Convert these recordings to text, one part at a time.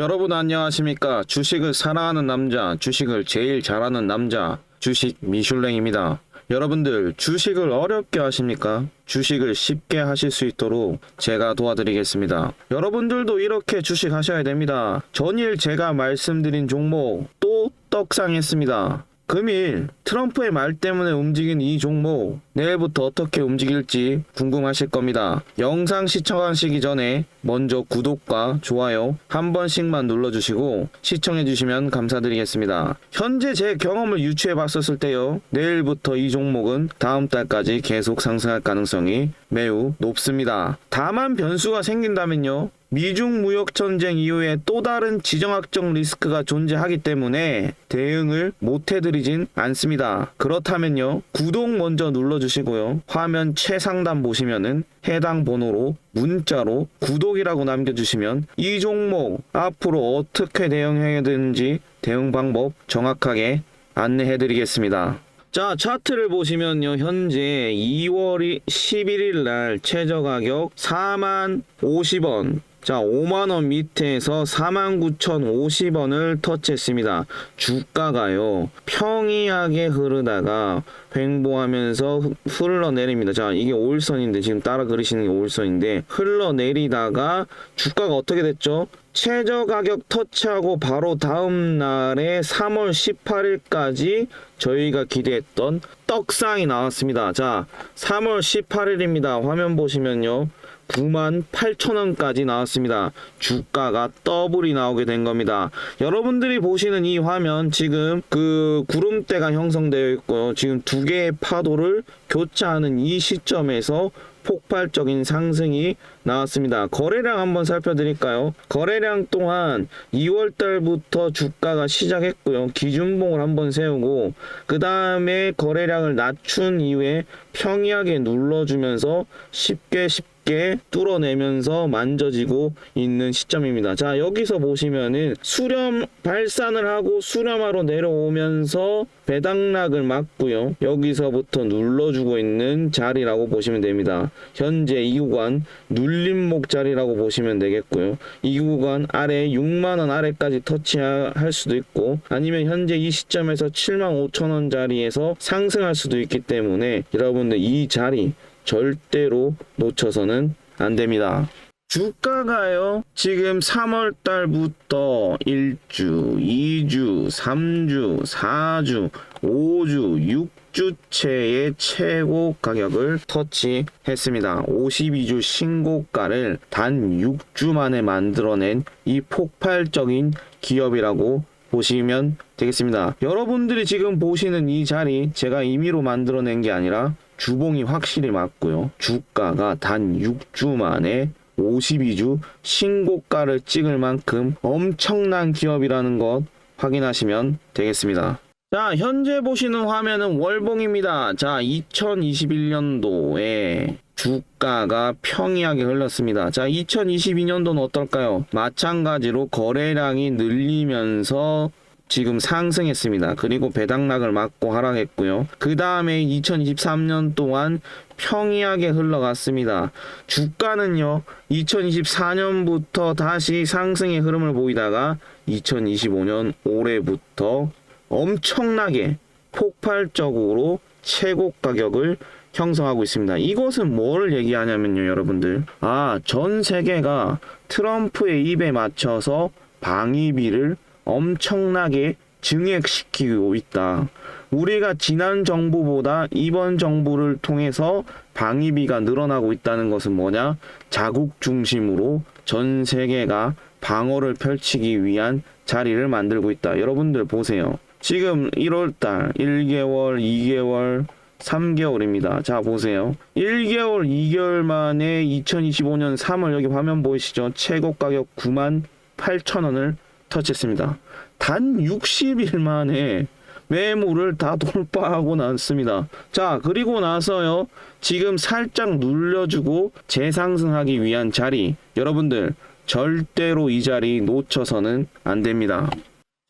여러분 안녕하십니까? 주식을 사랑하는 남자, 주식을 제일 잘하는 남자, 주식 미슐랭입니다. 여러분들 주식을 어렵게 하십니까? 주식을 쉽게 하실 수 있도록 제가 도와드리겠습니다. 여러분들도 이렇게 주식 하셔야 됩니다. 전일 제가 말씀드린 종목 또 떡상했습니다. 금일 트럼프의 말 때문에 움직인 이 종목 내일부터 어떻게 움직일지 궁금하실 겁니다. 영상 시청하시기 전에 먼저 구독과 좋아요 한 번씩만 눌러주시고 시청해주시면 감사드리겠습니다. 현재 제 경험을 유추해 봤었을 때요. 내일부터 이 종목은 다음 달까지 계속 상승할 가능성이 매우 높습니다. 다만 변수가 생긴다면요. 미중 무역 전쟁 이후에 또 다른 지정학적 리스크가 존재하기 때문에 대응을 못 해드리진 않습니다. 그렇다면요. 구독 먼저 눌러주시고요. 화면 최상단 보시면은 해당 번호로 문자로 구독이라고 남겨주시면 이 종목 앞으로 어떻게 대응해야 되는지 대응 방법 정확하게 안내해드리겠습니다. 자, 차트를 보시면요. 현재 2월 11일 날 최저 가격 4만 50원. 자, 5만원 밑에서 49,050원을 터치했습니다. 주가가요, 평이하게 흐르다가 횡보하면서 흐- 흘러내립니다. 자, 이게 5일선인데, 지금 따라 그리시는 게 5일선인데, 흘러내리다가 주가가 어떻게 됐죠? 최저 가격 터치하고 바로 다음 날에 3월 18일까지 저희가 기대했던 떡상이 나왔습니다. 자, 3월 18일입니다. 화면 보시면요. 9만 8천 원까지 나왔습니다. 주가가 더블이 나오게 된 겁니다. 여러분들이 보시는 이 화면 지금 그 구름대가 형성되어 있고요. 지금 두 개의 파도를 교차하는 이 시점에서 폭발적인 상승이 나왔습니다. 거래량 한번 살펴드릴까요? 거래량 또한 2월 달부터 주가가 시작했고요. 기준봉을 한번 세우고 그 다음에 거래량을 낮춘 이후에 평이하게 눌러주면서 쉽게 쉽게 뚫어내면서 만져지고 있는 시점입니다. 자 여기서 보시면은 수렴 발산을 하고 수렴하러 내려오면서 배당락을 맞고요. 여기서부터 눌러주고 있는 자리라고 보시면 됩니다. 현재 이 구간 눌림목 자리라고 보시면 되겠고요. 이 구간 아래 6만원 아래까지 터치할 수도 있고 아니면 현재 이 시점에서 7만 5천원 자리에서 상승할 수도 있기 때문에 여러분들 이 자리 절대로 놓쳐서는 안 됩니다. 주가가요, 지금 3월 달부터 1주, 2주, 3주, 4주, 5주, 6주째의 최고 가격을 터치했습니다. 52주 신고가를 단 6주 만에 만들어낸 이 폭발적인 기업이라고 보시면 되겠습니다. 여러분들이 지금 보시는 이 자리 제가 임의로 만들어낸 게 아니라 주봉이 확실히 맞고요. 주가가 단 6주 만에 52주 신고가를 찍을 만큼 엄청난 기업이라는 것 확인하시면 되겠습니다. 자, 현재 보시는 화면은 월봉입니다. 자, 2021년도에 주가가 평이하게 흘렀습니다. 자, 2022년도는 어떨까요? 마찬가지로 거래량이 늘리면서 지금 상승했습니다. 그리고 배당락을 맞고 하락했고요. 그 다음에 2023년 동안 평이하게 흘러갔습니다. 주가는요, 2024년부터 다시 상승의 흐름을 보이다가 2025년 올해부터 엄청나게 폭발적으로 최고 가격을 형성하고 있습니다. 이것은 뭘 얘기하냐면요, 여러분들. 아, 전 세계가 트럼프의 입에 맞춰서 방위비를 엄청나게 증액시키고 있다. 우리가 지난 정부보다 이번 정부를 통해서 방위비가 늘어나고 있다는 것은 뭐냐? 자국 중심으로 전 세계가 방어를 펼치기 위한 자리를 만들고 있다. 여러분들 보세요. 지금 1월달 1개월, 2개월, 3개월입니다. 자, 보세요. 1개월, 2개월 만에 2025년 3월 여기 화면 보이시죠? 최고 가격 9만 8천 원을 터치했습니다. 단 60일 만에 매물을 다 돌파하고 났습니다. 자, 그리고 나서요. 지금 살짝 눌려주고 재상승하기 위한 자리. 여러분들, 절대로 이 자리 놓쳐서는 안 됩니다.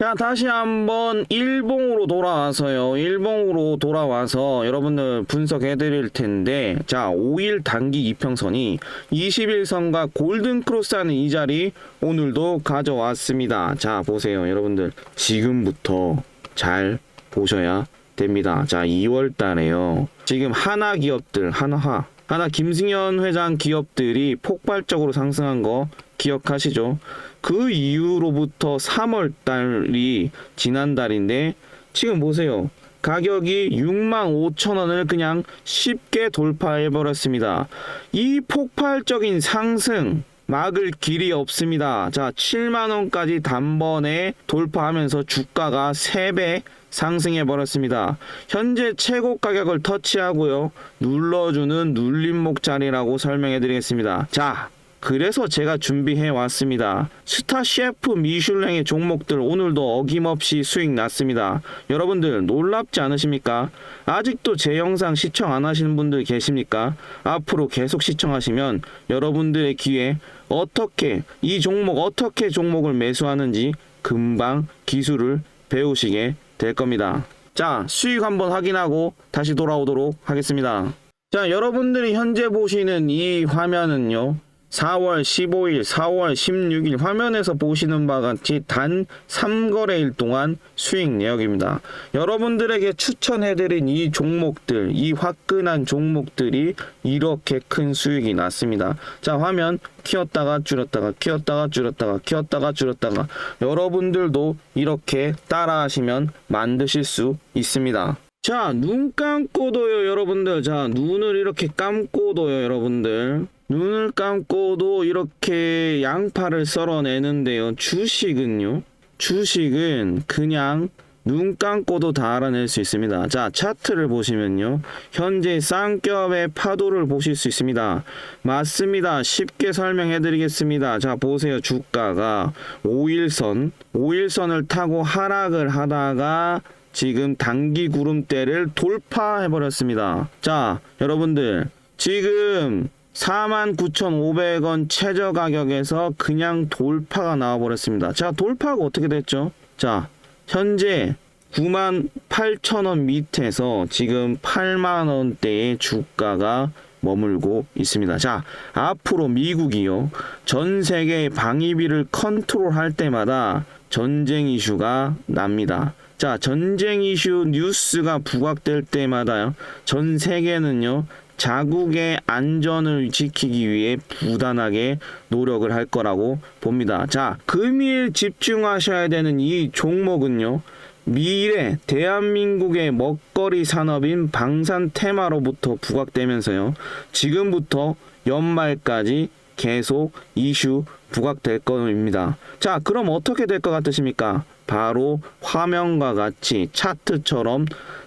자, 다시 한번 일봉으로 돌아와서요. 일봉으로 돌아와서 여러분들 분석해 드릴 텐데, 자, 5일 단기 이평선이 21선과 골든 크로스 하는 이 자리 오늘도 가져왔습니다. 자, 보세요. 여러분들. 지금부터 잘 보셔야 됩니다. 자, 2월 달에요. 지금 하나 기업들, 하나하, 하나 김승현 회장 기업들이 폭발적으로 상승한 거 기억하시죠? 그 이후로부터 3월 달이 지난달인데 지금 보세요. 가격이 6만 5천 원을 그냥 쉽게 돌파해 버렸습니다. 이 폭발적인 상승 막을 길이 없습니다. 자, 7만 원까지 단번에 돌파하면서 주가가 3배 상승해 버렸습니다. 현재 최고 가격을 터치하고요. 눌러주는 눌림목 자리라고 설명해 드리겠습니다. 자, 그래서 제가 준비해 왔습니다. 스타 셰프 미슐랭의 종목들 오늘도 어김없이 수익 났습니다. 여러분들 놀랍지 않으십니까? 아직도 제 영상 시청 안 하시는 분들 계십니까? 앞으로 계속 시청하시면 여러분들의 귀에 어떻게 이 종목 어떻게 종목을 매수하는지 금방 기술을 배우시게 될 겁니다. 자, 수익 한번 확인하고 다시 돌아오도록 하겠습니다. 자, 여러분들이 현재 보시는 이 화면은요. 4월 15일, 4월 16일 화면에서 보시는 바와 같이 단 3거래일 동안 수익 내역입니다. 여러분들에게 추천해드린 이 종목들, 이 화끈한 종목들이 이렇게 큰 수익이 났습니다. 자, 화면 키웠다가 줄였다가 키웠다가 줄였다가 키웠다가 줄였다가 여러분들도 이렇게 따라 하시면 만드실 수 있습니다. 자, 눈 감고도요, 여러분들. 자, 눈을 이렇게 감고도요, 여러분들. 눈을 감고도 이렇게 양파를 썰어내는데요. 주식은요. 주식은 그냥 눈 감고도 다 알아낼 수 있습니다. 자, 차트를 보시면요. 현재 쌍겹의 파도를 보실 수 있습니다. 맞습니다. 쉽게 설명해 드리겠습니다. 자, 보세요. 주가가 5일선, 5일선을 타고 하락을 하다가 지금 단기 구름대를 돌파해 버렸습니다. 자, 여러분들 지금 49,500원 최저 가격에서 그냥 돌파가 나와 버렸습니다. 자, 돌파가 어떻게 됐죠? 자, 현재 98,000원 밑에서 지금 8만 원대의 주가가 머물고 있습니다. 자, 앞으로 미국이요. 전 세계의 방위비를 컨트롤 할 때마다 전쟁 이슈가 납니다. 자, 전쟁 이슈 뉴스가 부각될 때마다요. 전 세계는요. 자국의 안전을 지키기 위해 부단하게 노력을 할 거라고 봅니다. 자, 금일 집중하셔야 되는 이 종목은요. 미래 대한민국의 먹거리 산업인 방산 테마로부터 부각되면서요. 지금부터 연말까지 계속 이슈 부각될 겁니다. 자, 그럼 어떻게 될 것 같으십니까? 바로 화면과 같이 차트처럼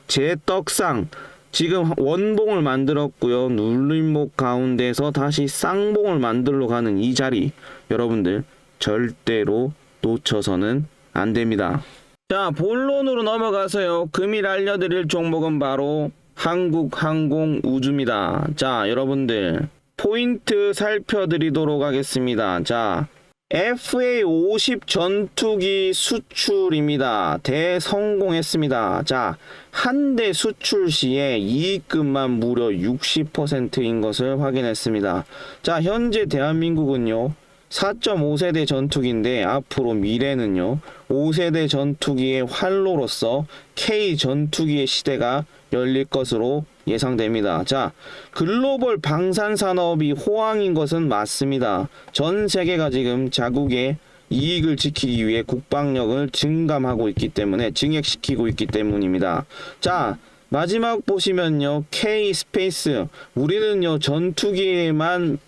제 떡상 지금 원봉을 만들었고요. 눌림목 가운데서 다시 쌍봉을 만들러 가는 이 자리 여러분들 절대로 놓쳐서는 안 됩니다. 자, 본론으로 넘어가서요. 금일 알려드릴 종목은 바로 한국항공우주입니다. 자, 여러분들 포인트 살펴드리도록 하겠습니다. 자, FA50 전투기 수출입니다. 대성공했습니다. 자, 한 대 수출 시에 이익금만 무려 60%인 것을 확인했습니다. 자, 현재 대한민국은요. 4.5세대 전투기인데 앞으로 미래는요 5세대 전투기의 활로로서 K 전투기의 시대가 열릴 것으로 예상됩니다. 자, 글로벌 방산 산업이 호황인 것은 맞습니다. 전 세계가 지금 자국의 이익을 지키기 위해 국방력을 증감하고 있기 때문에 증액시키고 있기 때문입니다. 자, 마지막 보시면요. K 스페이스 우리는요 전투기에만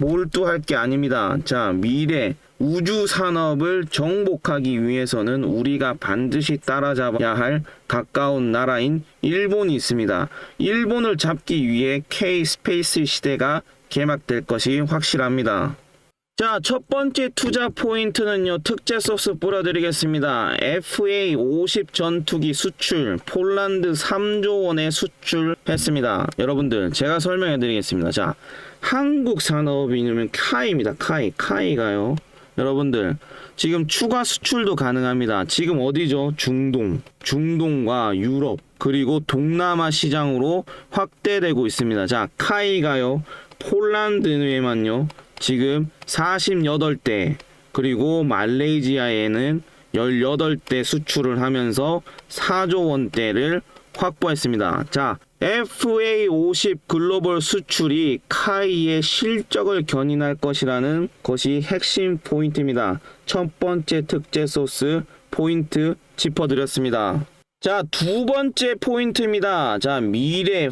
몰두할 게 아닙니다. 자, 미래 우주 산업을 정복하기 위해서는 우리가 반드시 따라잡아야 할 가까운 나라인 일본이 있습니다. 일본을 잡기 위해 K 스페이스 시대가 개막될 것이 확실합니다. 자, 첫 번째 투자 포인트는요, 특제 소스 뿌려드리겠습니다. FA50 전투기 수출, 폴란드 3조 원에 수출했습니다. 여러분들, 제가 설명해 드리겠습니다. 자, 한국 산업인이면 카이입니다. 카이. 카이가요. 여러분들 지금 추가 수출도 가능합니다. 지금 어디죠? 중동, 중동과 유럽 그리고 동남아 시장으로 확대되고 있습니다. 자, 카이가요. 폴란드에만요. 지금 48대 그리고 말레이시아에는 18대 수출을 하면서 4조 원대를 확보했습니다. 자, FA50 글로벌 수출이 카이의 실적을 견인할 것이라는 것이 핵심 포인트입니다. 첫 번째 특제 소스 포인트 짚어드렸습니다. 자, 두 번째 포인트입니다. 자, 미래 5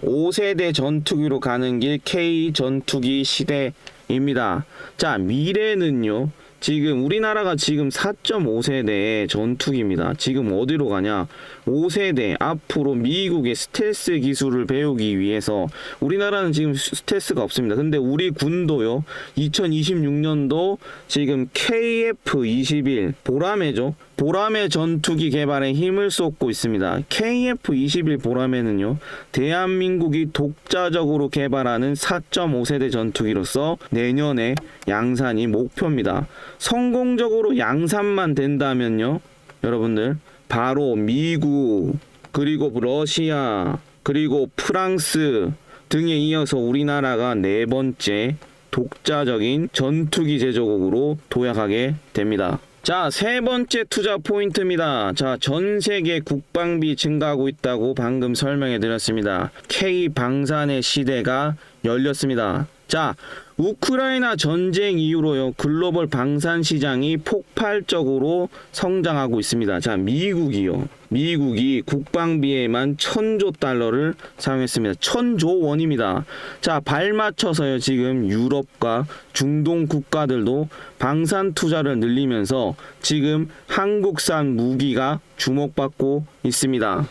5세대 전투기로 가는 길 K 전투기 시대입니다. 자, 미래는요. 지금 우리나라가 지금 4.5세대 전투기입니다. 지금 어디로 가냐? 5세대 앞으로 미국의 스텔스 기술을 배우기 위해서 우리나라는 지금 스텔스가 없습니다. 근데 우리 군도요. 2026년도 지금 KF-21 보라매죠. 보라매 전투기 개발에 힘을 쏟고 있습니다. KF-21 보라매는요, 대한민국이 독자적으로 개발하는 4.5세대 전투기로서 내년에 양산이 목표입니다. 성공적으로 양산만 된다면요, 여러분들, 바로 미국, 그리고 러시아, 그리고 프랑스 등에 이어서 우리나라가 네 번째 독자적인 전투기 제조국으로 도약하게 됩니다. 자, 세 번째 투자 포인트입니다. 자, 전 세계 국방비 증가하고 있다고 방금 설명해 드렸습니다. K 방산의 시대가 열렸습니다. 자, 우크라이나 전쟁 이후로요, 글로벌 방산 시장이 폭발적으로 성장하고 있습니다. 자, 미국이요. 미국이 국방비에만 천조 달러를 사용했습니다. 천조 원입니다. 자, 발 맞춰서요, 지금 유럽과 중동 국가들도 방산 투자를 늘리면서 지금 한국산 무기가 주목받고 있습니다.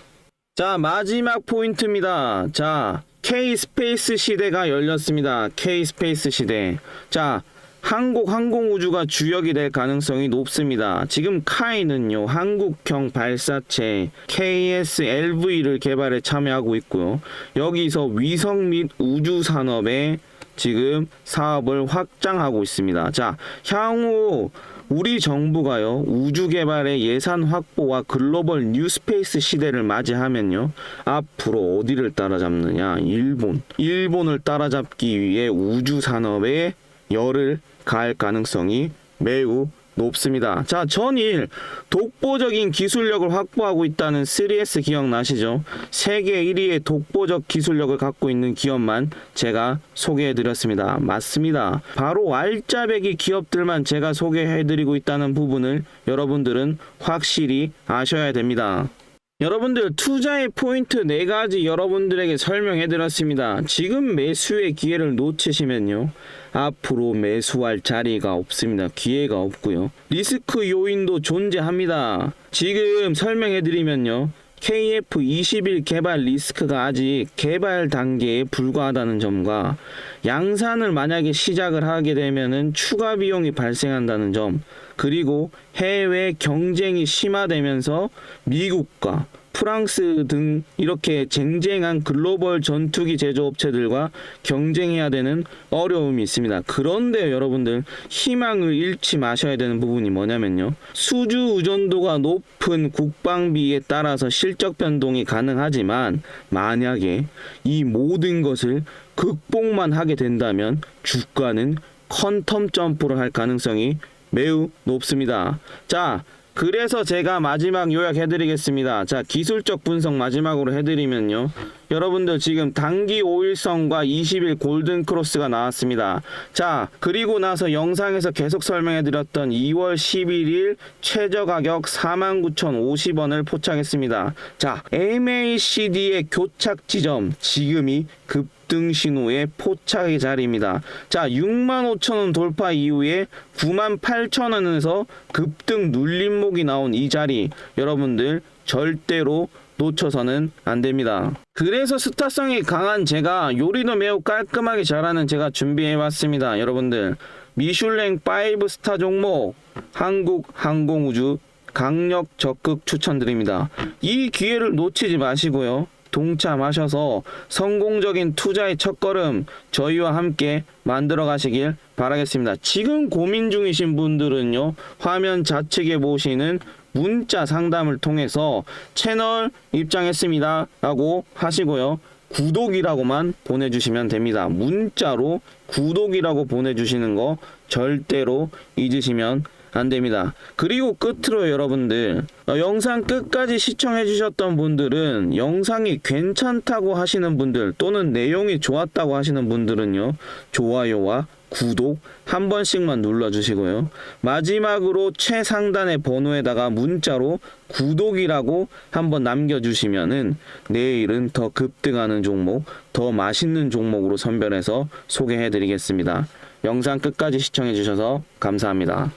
자, 마지막 포인트입니다. 자, K 스페이스 시대가 열렸습니다. K 스페이스 시대. 자, 한국 항공우주가 주역이 될 가능성이 높습니다. 지금 카이는요, 한국형 발사체 KSLV를 개발에 참여하고 있고요. 여기서 위성 및 우주 산업에 지금 사업을 확장하고 있습니다. 자, 향후 우리 정부가요 우주 개발의 예산 확보와 글로벌 뉴스페이스 시대를 맞이하면요 앞으로 어디를 따라잡느냐 일본. 일본을 따라잡기 위해 우주 산업에 열을 가할 가능성이 매우 높습니다. 자, 전일 독보적인 기술력을 확보하고 있다는 3S 기억나시죠? 세계 1위의 독보적 기술력을 갖고 있는 기업만 제가 소개해 드렸습니다. 맞습니다. 바로 알짜배기 기업들만 제가 소개해 드리고 있다는 부분을 여러분들은 확실히 아셔야 됩니다. 여러분들 투자의 포인트 네 가지 여러분들에게 설명해 드렸습니다. 지금 매수의 기회를 놓치시면요. 앞으로 매수할 자리가 없습니다. 기회가 없고요. 리스크 요인도 존재합니다. 지금 설명해 드리면요. KF21 개발 리스크가 아직 개발 단계에 불과하다는 점과 양산을 만약에 시작을 하게 되면은 추가 비용이 발생한다는 점 그리고 해외 경쟁이 심화되면서 미국과 프랑스 등 이렇게 쟁쟁한 글로벌 전투기 제조업체들과 경쟁해야 되는 어려움이 있습니다. 그런데 여러분들 희망을 잃지 마셔야 되는 부분이 뭐냐면요. 수주 의존도가 높은 국방비에 따라서 실적 변동이 가능하지만 만약에 이 모든 것을 극복만 하게 된다면 주가는 컨텀 점프를 할 가능성이 매우 높습니다. 자, 그래서 제가 마지막 요약해드리겠습니다. 자, 기술적 분석 마지막으로 해드리면요. 여러분들 지금 단기 5일선과 20일 골든 크로스가 나왔습니다. 자, 그리고 나서 영상에서 계속 설명해드렸던 2월 11일 최저 가격 49,050원을 포착했습니다. 자, MACD의 교착 지점 지금이 급등 신호의 포착의 자리입니다. 자, 65,000원 돌파 이후에 98,000원에서 급등 눌림목이 나온 이 자리 여러분들 절대로 놓쳐서는 안 됩니다. 그래서 스타성이 강한 제가 요리도 매우 깔끔하게 잘하는 제가 준비해 왔습니다. 여러분들 미슐랭 5 스타 종목 한국 항공우주 강력 적극 추천드립니다. 이 기회를 놓치지 마시고요. 동참하셔서 성공적인 투자의 첫걸음 저희와 함께 만들어 가시길 바라겠습니다. 지금 고민 중이신 분들은요, 화면 좌측에 보시는 문자 상담을 통해서 채널 입장했습니다. 라고 하시고요. 구독이라고만 보내주시면 됩니다. 문자로 구독이라고 보내주시는 거 절대로 잊으시면 안 됩니다. 그리고 끝으로 여러분들 어, 영상 끝까지 시청해 주셨던 분들은 영상이 괜찮다고 하시는 분들 또는 내용이 좋았다고 하시는 분들은요 좋아요와 구독 한 번씩만 눌러주시고요. 마지막으로 최상단의 번호에다가 문자로 구독이라고 한번 남겨주시면은 내일은 더 급등하는 종목, 더 맛있는 종목으로 선별해서 소개해드리겠습니다. 영상 끝까지 시청해주셔서 감사합니다.